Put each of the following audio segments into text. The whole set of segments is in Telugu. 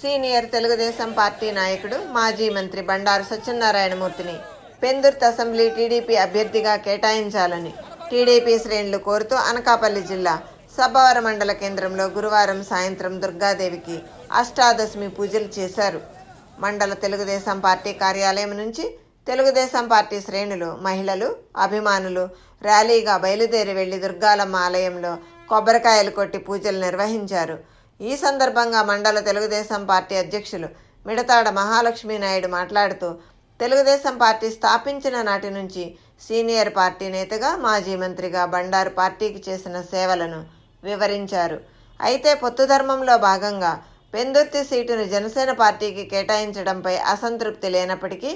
సీనియర్ తెలుగుదేశం పార్టీ నాయకుడు మాజీ మంత్రి బండారు సత్యనారాయణమూర్తిని పెందుర్తి అసెంబ్లీ టీడీపీ అభ్యర్థిగా కేటాయించాలని టీడీపీ శ్రేణులు కోరుతూ అనకాపల్లి జిల్లా సబ్బవర మండల కేంద్రంలో గురువారం సాయంత్రం దుర్గాదేవికి అష్టాదశమి పూజలు చేశారు. మండల తెలుగుదేశం పార్టీ కార్యాలయం నుంచి తెలుగుదేశం పార్టీ శ్రేణులు మహిళలు అభిమానులు ర్యాలీగా బయలుదేరి వెళ్ళి దుర్గాలమ్మ ఆలయంలో కొబ్బరికాయలు కొట్టి పూజలు నిర్వహించారు. ఈ సందర్భంగా మండల తెలుగుదేశం పార్టీ అధ్యక్షులు మిడతాడ మహాలక్ష్మీ నాయుడు మాట్లాడుతూ తెలుగుదేశం పార్టీ స్థాపించిన నాటి నుంచి సీనియర్ పార్టీ నేతగా మాజీ మంత్రిగా బండారు పార్టీకి చేసిన సేవలను వివరించారు. అయితే పొత్తు ధర్మంలో భాగంగా పెందుర్తి సీటును జనసేన పార్టీకి కేటాయించడంపై అసంతృప్తి లేనప్పటికీ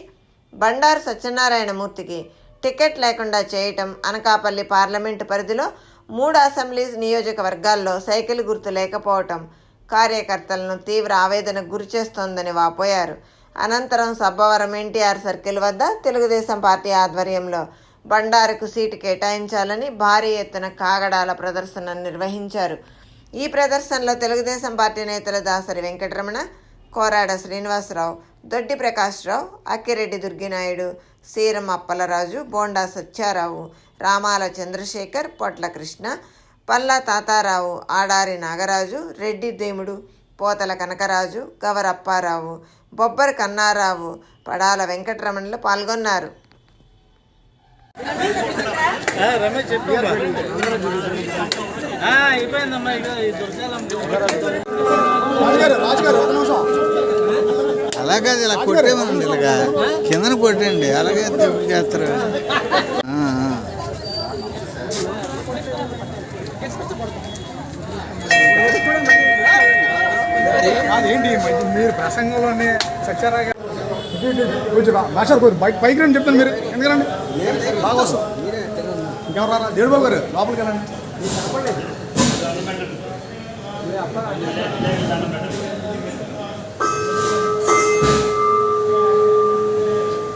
బండారు సత్యనారాయణమూర్తికి టికెట్ లేకుండా చేయటం అనకాపల్లి పార్లమెంటు పరిధిలో మూడు అసెంబ్లీ నియోజకవర్గాల్లో సైకిల్ గుర్తు లేకపోవటం కార్యకర్తలను తీవ్ర ఆవేదనకు గురిచేస్తోందని వాపోయారు. అనంతరం సబ్బవరం ఎన్టీఆర్ సర్కిల్ వద్ద తెలుగుదేశం పార్టీ ఆధ్వర్యంలో బండారుకు సీటు కేటాయించాలని భారీ ఎత్తున కాగడాల ప్రదర్శన నిర్వహించారు. ఈ ప్రదర్శనలో తెలుగుదేశం పార్టీ నేతలు దాసరి వెంకటరమణ కోరాడ శ్రీనివాసరావు దొడ్డి ప్రకాశ్రావు అక్కిరెడ్డి దుర్గినాయుడు సీరం అప్పలరాజు బోండా సత్యారావు రామాల చంద్రశేఖర్ పొట్ల కృష్ణ పల్లా తాతారావు ఆడారి నాగరాజు రెడ్డి దేముడు పోతల కనకరాజు గవరప్పారావు బొబ్బరి కన్నారావు పడాల వెంకటరమణలు పాల్గొన్నారు. అలాగే అది ఇలా కొట్టేమండి ఇలాగా. కిందన కొట్టండి అలాగే చేస్తారు. అదేంటి మీరు ప్రసంగంలోనే సత్యారా కొంచెం మాస్టర్ గారు బయట పైకి రండి చెప్తాను మీరు. ఎందుకండి బాగా వస్తాం ఇంకెవరు దేవుడు బాబు గారు లోపలికి వెళ్ళండి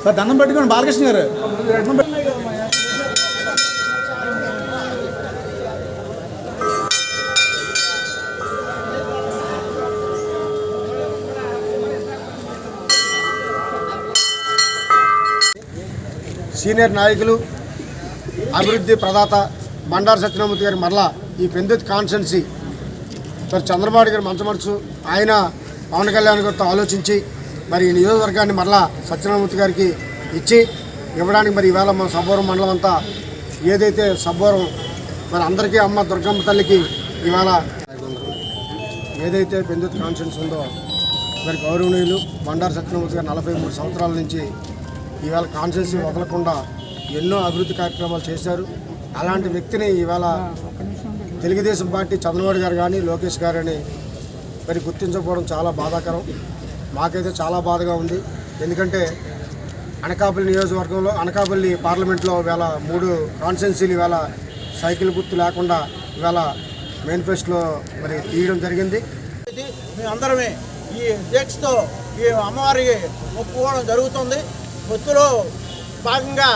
సార్ దండం పెట్టుకోండి బాలకృష్ణ గారు. సీనియర్ నాయకులు అభివృద్ధి ప్రదాత బండారు సత్యనామూర్తి గారి మరలా ఈ పెందుత్ కాన్స్టెన్సీ మరి చంద్రబాబు గారు మంచమరుచు ఆయన పవన్ కళ్యాణ్ గారితో ఆలోచించి మరి ఈ నియోజకవర్గాన్ని మరలా సత్యనామూర్తి గారికి ఇచ్చి ఇవ్వడానికి మరి ఈవేళ మన సబ్బోరం మండలం అంతా ఏదైతే సబ్బోరం మరి అందరికీ అమ్మ దుర్గమ్మ తల్లికి ఇవాళ ఏదైతే పెందుత్ కాన్స్టెన్స్ ఉందో మరి గౌరవనీయులు బండారు సత్యనామూర్తి గారు నలభై మూడు సంవత్సరాల నుంచి ఈవేళ కాన్స్టెన్సీ వదలకుండా ఎన్నో అభివృద్ధి కార్యక్రమాలు చేశారు. అలాంటి వ్యక్తిని ఈవేళ తెలుగుదేశం పార్టీ చంద్రబాబు గారు కానీ లోకేష్ గారని మరి గుర్తించకపోవడం చాలా బాధాకరం. మాకైతే చాలా బాధగా ఉంది. ఎందుకంటే అనకాపల్లి నియోజకవర్గంలో అనకాపల్లి పార్లమెంట్లో ఇవాళ మూడు కాన్స్టెన్సీలు ఇవాళ సైకిల్ గుర్తు లేకుండా ఇవాళ మేనిఫెస్టోలో మరి తీయడం జరిగింది. ఇది మేమందరమే ఈ దీక్షతో ఈ అమ్మవారికి ఒప్పుకోవడం జరుగుతుంది. పొత్తులో భాగంగా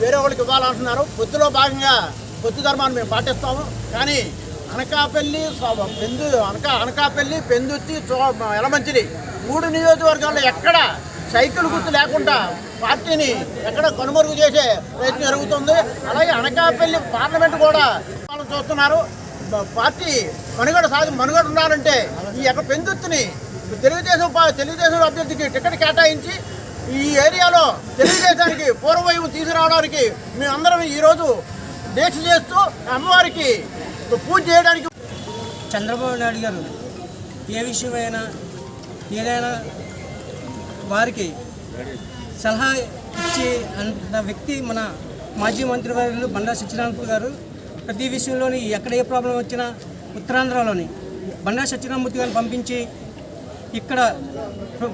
వేరే వాళ్ళకి ఇవ్వాలంటున్నారు. పొత్తులో భాగంగా పొత్తు ధర్మాన్ని మేము పాటిస్తాము. కానీ అనకాపల్లి పెందు అనకా అనకాపల్లి పెందుత్తి చో ఎలమంచిలి మూడు నియోజకవర్గాల్లో ఎక్కడ సైకిల్ గుర్తు లేకుండా పార్టీని ఎక్కడ కనుమరుగు చేసే ప్రయత్నం జరుగుతుంది. అలాగే అనకాపల్లి పార్లమెంట్ కూడా వాళ్ళు చూస్తున్నారు. పార్టీ మనుగడ సాధి మనుగడ ఉండాలంటే ఈ యొక్క పెందుత్తిని తెలుగుదేశం తెలుగుదేశం అభ్యర్థికి టికెట్ కేటాయించి ఈ ఏరియాలో తెలుగుదేశానికి పూర్వవైపు తీసుకురావడానికి మేమందరం ఈరోజు దీక్ష చేస్తూ అమ్మవారికి పూజ చేయడానికి చంద్రబాబు నాయుడు గారు ఏ విషయమైనా ఏదైనా వారికి సలహా ఇచ్చే అంత వ్యక్తి మన మాజీ మంత్రివర్యులు బండా సత్యనారాయణ గారు. ప్రతి విషయంలోని ఎక్కడ ఏ ప్రాబ్లం వచ్చినా ఉత్తరాంధ్రలోని బండా సత్యనారాయణమూర్తి గారిని పంపించి ఇక్కడ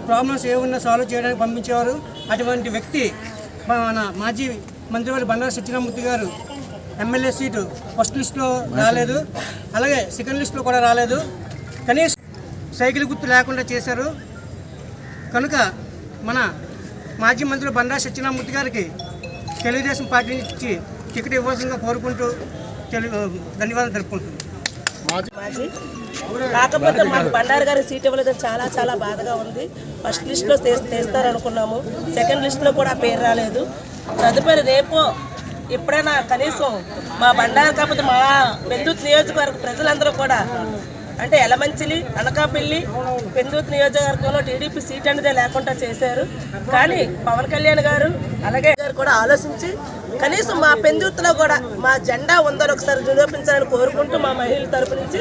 ప్రాబ్లమ్స్ ఏమున్నా సాల్వ్ చేయడానికి పంపించేవారు. అటువంటి వ్యక్తి మన మాజీ మంత్రివారి బండారు సత్యనామూర్తి గారు ఎమ్మెల్యే సీటు ఫస్ట్ లిస్ట్లో రాలేదు. అలాగే సెకండ్ లిస్ట్లో కూడా రాలేదు. కనీసం సైకిల్ గుర్తు లేకుండా చేశారు. కనుక మన మాజీ మంత్రి బండా సత్యనామూర్తి గారికి తెలుగుదేశం పార్టీ నుంచి టికెట్ ఇవ్వాల్సిందిగా కోరుకుంటూ తెలు ధన్యవాదాలు తెలుపుకుంటున్నాను మాజీ కాకపోతే మాకు బండారు గారి సీట్ ఇవ్వలేదు చాలా చాలా బాధగా ఉంది. ఫస్ట్ లిస్ట్లో తెస్తారనుకున్నాము. సెకండ్ లిస్ట్లో కూడా పేరు రాలేదు. తదుపరి రేపు ఎప్పుడైనా కనీసం మా బండారు కాకపోతే మా పెందుత్ నియోజకవర్గ ప్రజలందరూ కూడా అంటే ఎలమంచిలి అనకాపల్లి పెందుత్ నియోజకవర్గంలో టీడీపీ సీట్ అనేది లేకుండా చేశారు. కానీ పవన్ కళ్యాణ్ గారు అలాగే గారు కూడా ఆలోచించి కనీసం మా పెందుత్తులో కూడా మా జెండా ఉందని ఒకసారి నిరూపించాలని కోరుకుంటూ మా మహిళల తరపు నుంచి